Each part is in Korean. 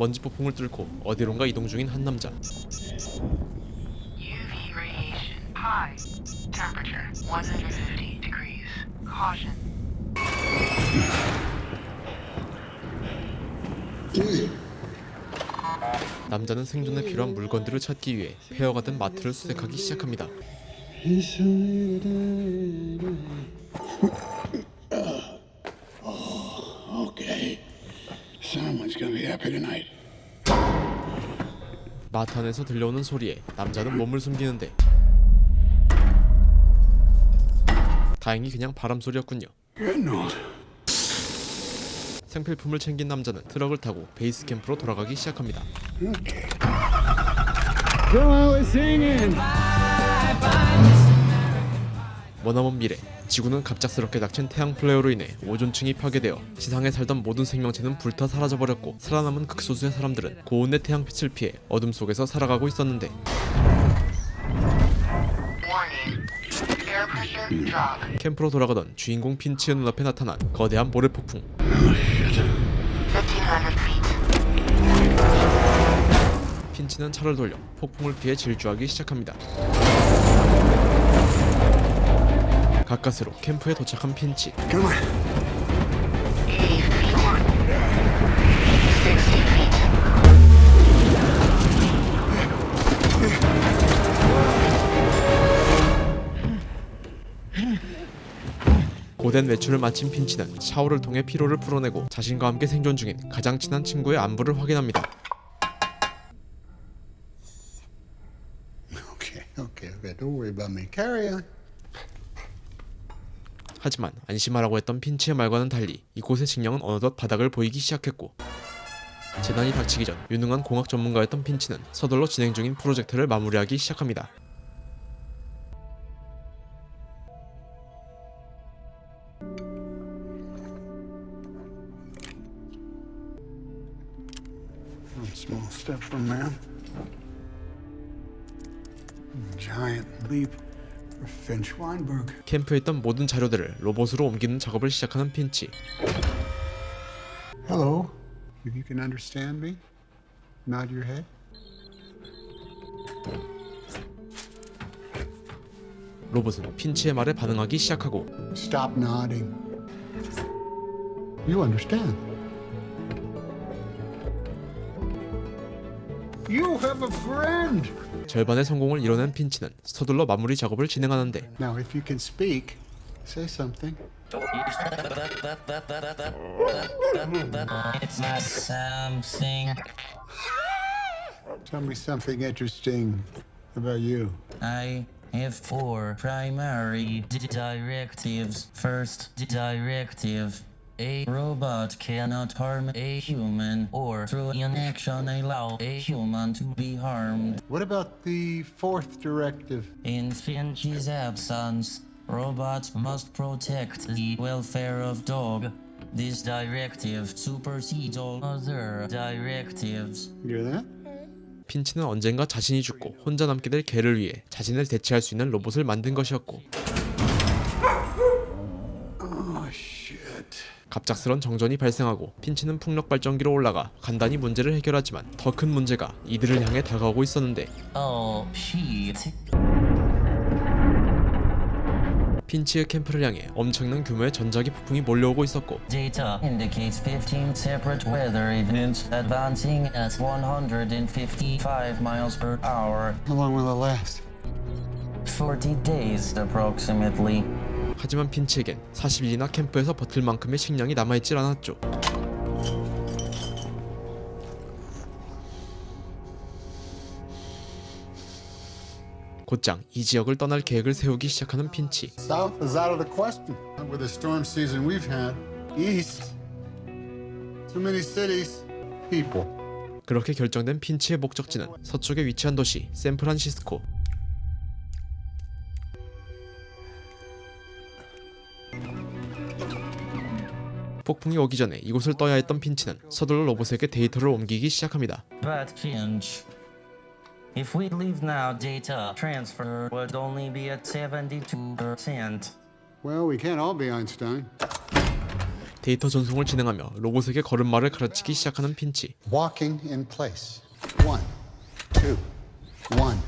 먼지 폭풍을 뚫고 어디론가 이동 중인 한 남자. UV radiation high. Temperature 150 degrees. Caution. 남자는 생존에 필요한 물건들을 찾기 위해 폐허가 된 마트를 수색하기 시작합니다. Okay. Someone's gonna be happy tonight. 마트 안에서 들려오는 소리에 남자는 몸을 숨기는데 다행히 그냥 바람 소리였군요. 생필품을 챙긴 남자는 트럭을 타고 베이스 캠프로 돌아가기 시작합니다. 머나먼 미래 지구는 갑작스럽게 닥친 태양 플레어로 인해 오존층이 파괴되어 지상에 살던 모든 생명체는 불타 사라져버렸고 살아남은 극소수의 사람들은 고온의 태양빛을 피해 어둠 속에서 살아가고 있었는데. 캠프로 돌아가던 주인공 핀치의 눈앞에 나타난 거대한 모래 폭풍 1500 feet. 핀치는 차를 돌려 폭풍을 피해 질주하기 시작합니다. 가까스로 캠프에 도착한 핀치 Come on. 80 feet. 60 feet. 고된 외출을 마친 핀치는 샤워를 통해 피로를 풀어내고 자신과 함께 생존 중인 가장 친한 친구의 안부를 확인합니다. Okay, okay, okay. Don't worry about me. Carry on. 하지만 안심하라고 했던 핀치의 말과는 달리 이곳의 식량은 어느덧 바닥을 보이기 시작했고 재난이 닥치기 전 유능한 공학 전문가였던 핀치는 서둘러 진행 중인 프로젝트를 마무리하기 시작합니다. 캠프에 있던 모든 자료들을 로봇으로 옮기는 작업을 시작하는 핀치. Hello. If you can understand me, nod your head. 로봇은 핀치의 말에 반응하기 시작하고 Stop nodding. You understand. You have a friend. 절반의 성공을 이뤄낸 핀치는 서둘러 마무리 작업을 진행하는데 Now, if you can speak, say something. It's not something Tell me something interesting about you. I have four primary d- directives. First d- directive. A robot cannot harm a human or through inaction allow a human to be harmed. What about the fourth directive? In Finch's absence, robots must protect the welfare of dog. This directive supersedes all other directives. You hear that? 핀치는 언젠가 자신이 죽고 혼자 남게 될 개를 위해 자신을 대체할 수 있는 로봇을 만든 것이었고 갑작스런 정전이 발생하고 핀치는 풍력 발전기로 올라가 간단히 문제를 해결하지만 더 큰 문제가 이들을 향해 다가오고 있었는데 Oh. 핀치의 캠프를 향해 엄청난 규모의 전자기 폭풍이 몰려오고 있었고 Data indicates 15 separate weather events advancing at 155 miles per hour. How long will it last? 40 days approximately. 하지만 핀치에겐 40일이나 캠프에서 버틸 만큼의 식량이 남아있질 않았죠. 곧장 이 지역을 떠날 계획을 세우기 시작하는 핀치. South is out of the question. With the storm season we've had, east, too many cities, people. 그렇게 결정된 핀치의 목적지는 서쪽에 위치한 도시 샌프란시스코. 폭풍이 오기 전에 이곳을 떠야 했던 핀치는 서둘러 로봇에게 데이터를 옮기기 시작합니다. But Finch. If we leave now, data transfer would only be at 72%. Well, we can't all be Einstein. 데이터 전송을 진행하며 로봇에게 걸음마를 가르치기 시작하는 핀치. Walking in place. One, two, one,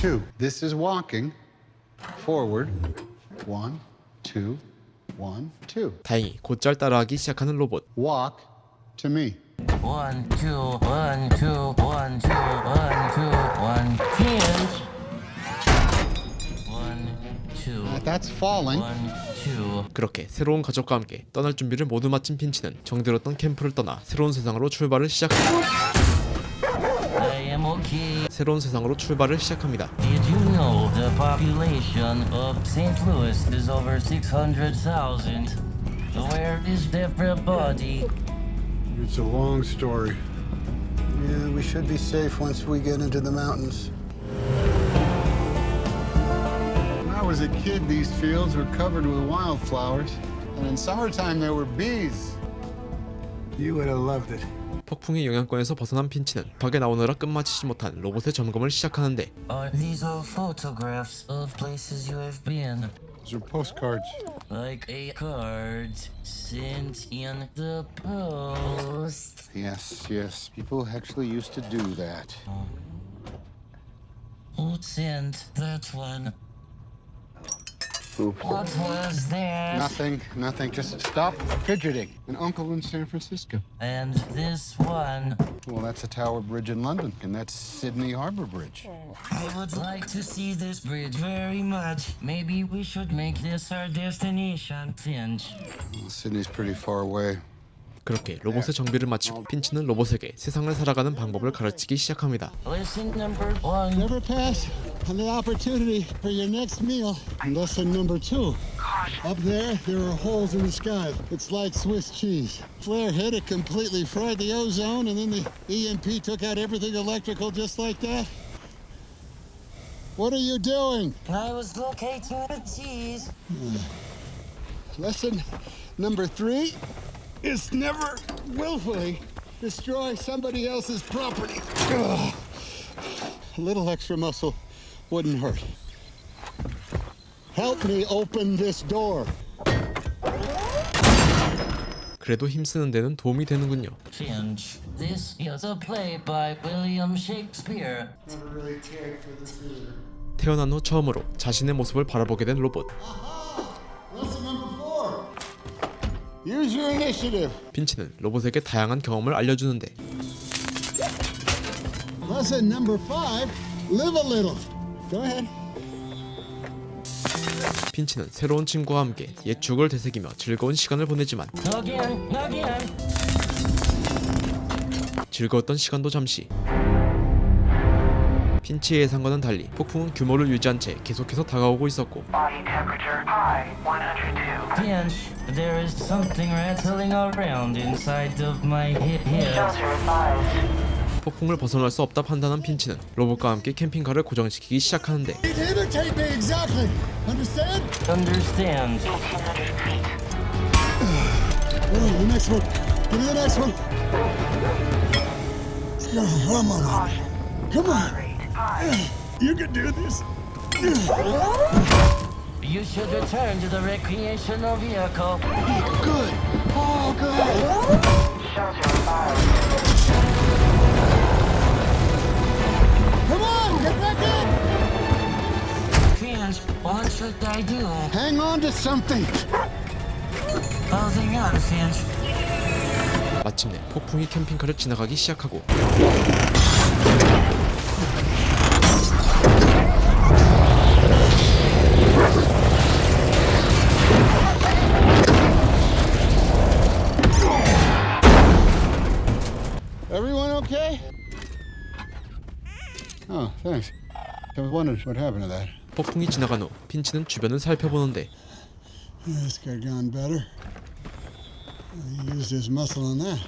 two. This is walking forward. One, two, one, two. 다행히 곧잘 따라하기 시작하는 로봇. Walk to me. One, two, one, two, one, two, one, two, one. Hinge. One, two, That's falling. one, two. 그렇게 새로운 가족과 함께 떠날 준비를 모두 마친 핀치는 정들었던 캠프를 떠나 새로운 세상으로 출발을 시작합니다. I am okay. 새로운 세상으로 출발을 시작합니다. Did you know the population of St. Louis is over 600,000? Where is everybody? It's a long story. Yeah, we should be safe once we get into the mountains. When I was a kid, these fields were covered with wildflowers, and in summertime there were bees. You would have loved it. 폭풍의 영향권에서 벗어난 핀치는 밖에 나오느라 끝마치지 못한 로봇의 점검을 시작하는데 Are these all photographs of places you have been? Those are postcards. Like a card sent in the post. Yes, yes. People actually used to do that. Who sent that one? Oops. What was that? Nothing, nothing. Just stop fidgeting. An uncle in San Francisco. And this one. Well, that's a Tower Bridge in London, and that's Sydney Harbor Bridge. I would like to see this bridge very much. Maybe we should make this our destination, Finch. Well, Sydney's pretty far away. 그렇게 로봇의 정비를 마치고 핀치는 로봇에게 세상을 살아가는 방법을 가르치기 시작합니다. Lesson number one. Never pass on the opportunity for your next meal. Lesson number two. Up there, there are holes in the sky. It's like Swiss cheese. Flare hit it, completely fried the ozone, and then the EMP took out everything electrical just like that. What are you doing? I was locating the cheese. Lesson number three is never willfully destroy somebody else's property. Ugh. A little extra muscle wouldn't hurt. Help me open this door. 그래도 힘쓰는 데는 도움이 되는군요. Finch. This is a play by William Shakespeare. 태어난 후 처음으로 자신의 모습을 바라보게 된 로봇. Four. Use your initiative. 핀치는 로봇에게 다양한 경험을 알려주는데 Lesson number five. Live a little. Go ahead. 핀치는 새로운 친구와 함께 옛 추억을 되새기며 즐거운 시간을 보내지만 Again, again. 즐거웠던 시간도 잠시 핀치의 예상과는 달리 폭풍은 규모를 유지한 채 계속해서 다가오고 있었고 Body temperature high, 102. Finch, there is something rattling around inside of my he- head. Shelter advised. 폭풍을 벗어날 수 없다 판단한 핀치는 로봇과 함께 캠핑카를 고정시키기 시작하는데 Imitate me exactly. Understand? Understand. 1,800 feet. Oh, the next one. Give me the next one. Oh, come on. Caution. Come on. Rate high. You can do this. You should return to the recreational vehicle. Good. Oh, good. Shelter. Come on, get back in. Finch, what should I do? Hang on to something. Holding on, Finch. 마침내 폭풍이 캠핑카를 지나가기 시작하고 I was wondering what happened to that. 폭풍이 지나간 후 핀치는 주변을 살펴보는데 This could have gone better. He used his muscle on that.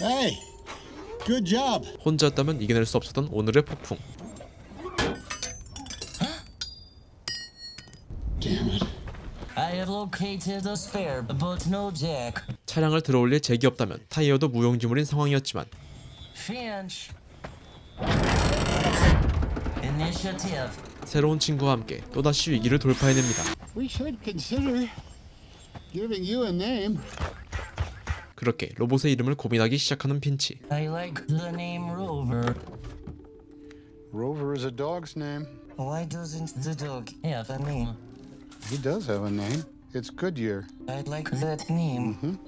Hey, good job. 혼자였다면 이겨낼 수 없었던 오늘의 폭풍 Damn it. I have located a spare, but no jack. 차량을 들어올릴 잭이 없다면 타이어도 무용지물인 상황이었지만 Finch. 새로운 친구와 함께 또다시 위기를 돌파해냅니다 We should consider giving you a name. 그렇게 로봇의 이름을 고민하기 시작하는 핀치. I like the name Rover. Rover is a dog's name. Why doesn't the dog have a name? He does have a name. It's Goodyear. I like that name.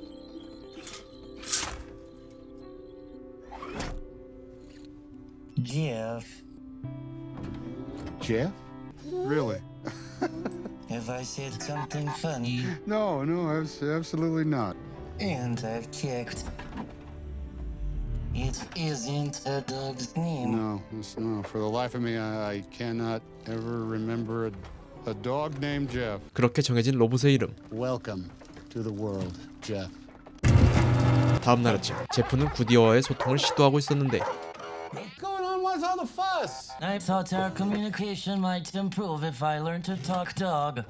Jeff, Jeff? Really? have I said something funny? No, no, abs- absolutely not. And I've checked. It isn't a dog's name. No, it's no. For the life of me, I, I cannot ever remember a, a dog named Jeff. 그렇게 정해진 로봇의 이름. Welcome to the world, Jeff. 다음 날 아침, 제프는 구디어와의 소통을 시도하고 있었는데 Going on? The fuss? I thought our communication might improve if I learned to talk dog.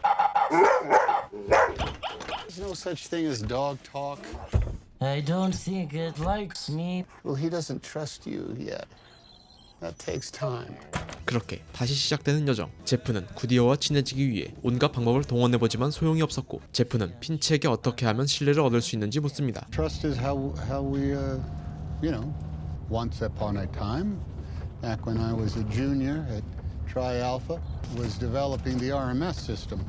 There's no such thing as dog talk. I don't think it likes me. Well, he doesn't trust you yet. That takes time. 그렇게 다시 시작되는 여정. 제프는 구디어와 친해지기 위해 온갖 방법을 동원해보지만 소용이 없었고 제프는 핀치에게 어떻게 하면 신뢰를 얻을 수 있는지 묻습니다. Trust is how how we, uh, you know, once upon a time, back when I was a junior at Tri Alpha, was developing the RMS system.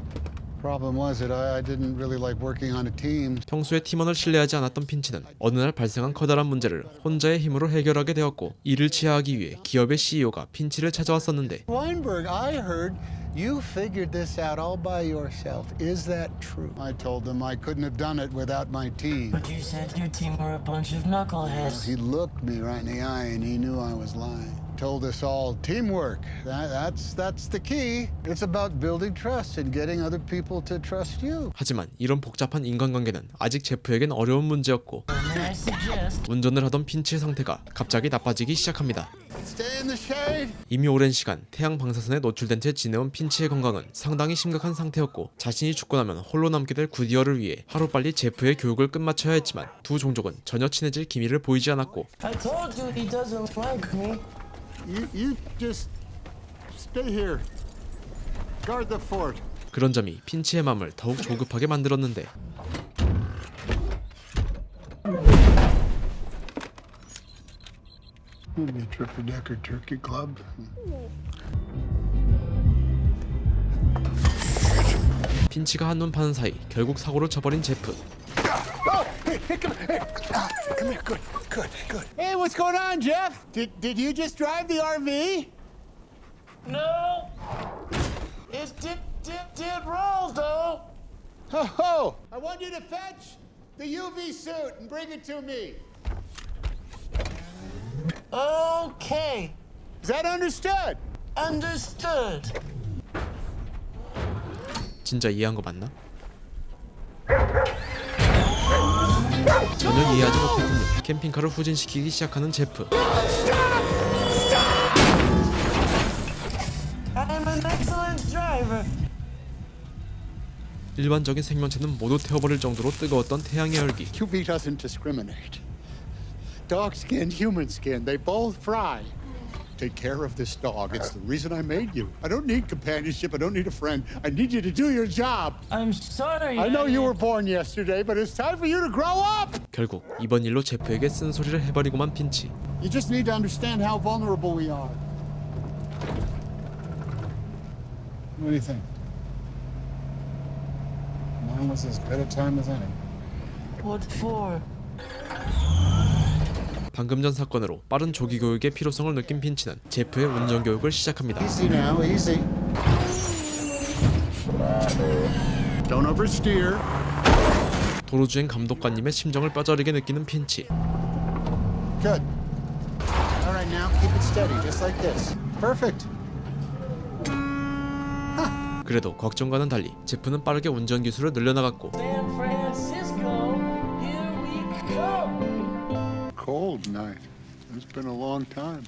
Problem was that I, I didn't really like working on a team. 평소에 팀원을 신뢰하지 않았던 핀치는 어느 날 발생한 커다란 문제를 혼자의 힘으로 해결하게 되었고 이를 치하하기 위해 기업의 CEO가 핀치를 찾아왔었는데 Weinberg, I heard you figured this out all by yourself. Is that true? I told them I couldn't have done it without my team. But you said your team were a bunch of knuckleheads. He looked me right in the eye and he knew I was lying. Told us all teamwork. That, that's that's the key. It's about building trust and getting other people to trust you. 하지만 이런 복잡한 인간관계는 아직 제프에겐 어려운 문제였고? 운전을 하던 핀치의 상태가 갑자기 나빠지기 시작합니다. 이미 오랜 시간 태양 방사선에 노출된 채 지내온 핀치의 건강은 상당히 심각한 상태였고 자신이 죽고 나면 홀로 남게 될 구디어를 위해 하루빨리 제프의 교육을 끝마쳐야 했지만 두 종족은 전혀 친해질 기미를 보이지 않았고 I told you. You just stay here. Guard the fort. 그런 점이 핀치의 마음을 더욱 조급하게 만들었는데 Maybe a triple decker turkey club. 핀치가 한눈 파는 사이 결국 사고를 쳐버린 제프 Oh, hey, hey, come, hey. Ah, come here. Good, good, good. Hey, what's going on, Jeff? Did did you just drive the RV? No! It did, did, did roll, though. Ho ho! I want you to fetch the UV suit and bring it to me. Okay. Is that understood? Understood. 진짜 이해한 거 맞나? 전혀 이해하지 못했군요 캠핑카를 후진시키기 시작하는 제프 I'm an excellent driver. 일반적인 생명체는 모두 태워버릴 정도로 뜨거웠던 태양의 열기 QV doesn't discriminate. Dog skin, human skin, they both fry. Take care of this dog. It's the reason I made you. I don't need companionship. I don't need a friend. I need you to do your job. I'm sorry. I know you were Elliot. born yesterday, but it's time for you to grow up. 결국 이번 일로 제프에게 쓴소리를 해버리고만 핀치 You just need to understand how vulnerable we are. What do you think? Mine was as good a time as any. What for? 방금 전 사건으로 빠른 조기 교육의 필요성을 느낀 핀치는 제프의 운전 교육을 시작합니다 Easy now, easy. Don't oversteer. 도로주행 감독관님의 심정을 뼈저리게 느끼는 핀치 Good. All right, now keep it steady, just like this. Perfect. 그래도 걱정과는 달리 제프는 빠르게 운전 기술을 늘려나갔고 Cold night. It's been a long time.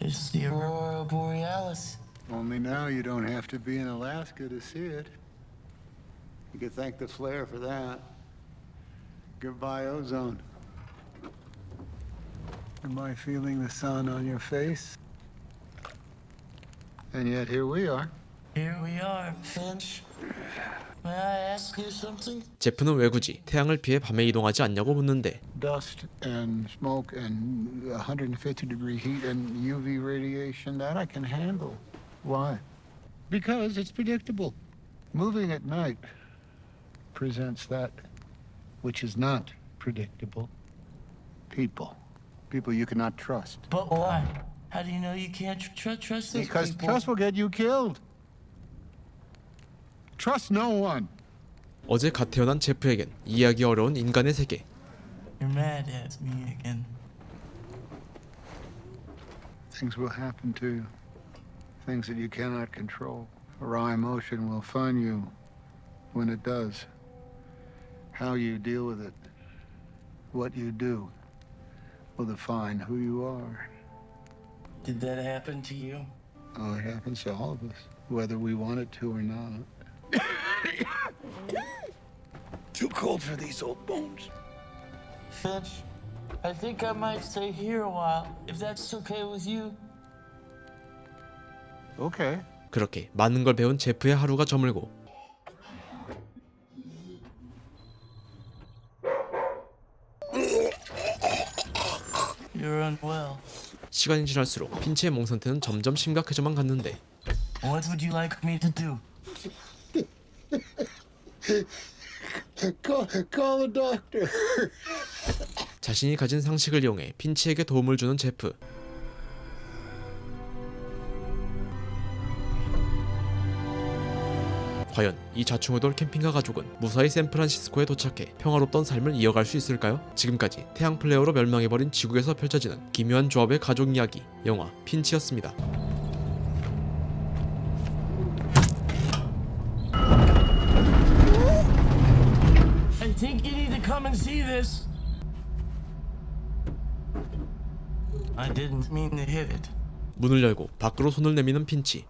It's the Aurora Borealis. Only now you don't have to be in Alaska to see it. You can thank the flare for that. Goodbye, ozone. Am I feeling the sun on your face? And yet here we are. Here we are, Finch. May I ask you something? 제프는 왜 굳이 태양을 피해 밤에 이동하지 않냐고 묻는데 Dust and smoke and 150 degree heat and UV radiation, that I can handle. Why? Because it's predictable. Moving at night presents that which is not predictable. People. People you cannot trust. But why? How do you know you can't tr- tr- trust these Because people? trust will get you killed. Trust no one. 어제 갓 태어난 제프에겐 이해하기 어려운 인간의 세계 You're mad at me again. Things will happen to you. Things that you cannot control. A raw emotion will find you when it does. How you deal with it, what you do, will define who you are. Did that happen to you? Oh, it happens to all of us, whether we want it to or not. Too cold for these old bones. Finch, I think I might stay here a while, if that's okay with you. Okay. 그렇게 많은 걸 배운 제프의 하루가 저물고 You're unwell. 시간이 지날수록 핀치의 몸 상태는 점점 심각해져만 갔는데 What would you like me to do? Call, call the doctor. 자신이 가진 상식을 이용해 핀치에게 도움을 주는 제프 과연 이 좌충우돌 캠핑카 가족은 무사히 샌프란시스코에 도착해 평화롭던 삶을 이어갈 수 있을까요? 지금까지 태양 플레어로 멸망해버린 지구에서 펼쳐지는 기묘한 조합의 가족 이야기 영화 핀치였습니다. Think you need to come and see this. I didn't mean to hit it. 문을 열고 밖으로 손을 내미는 핀치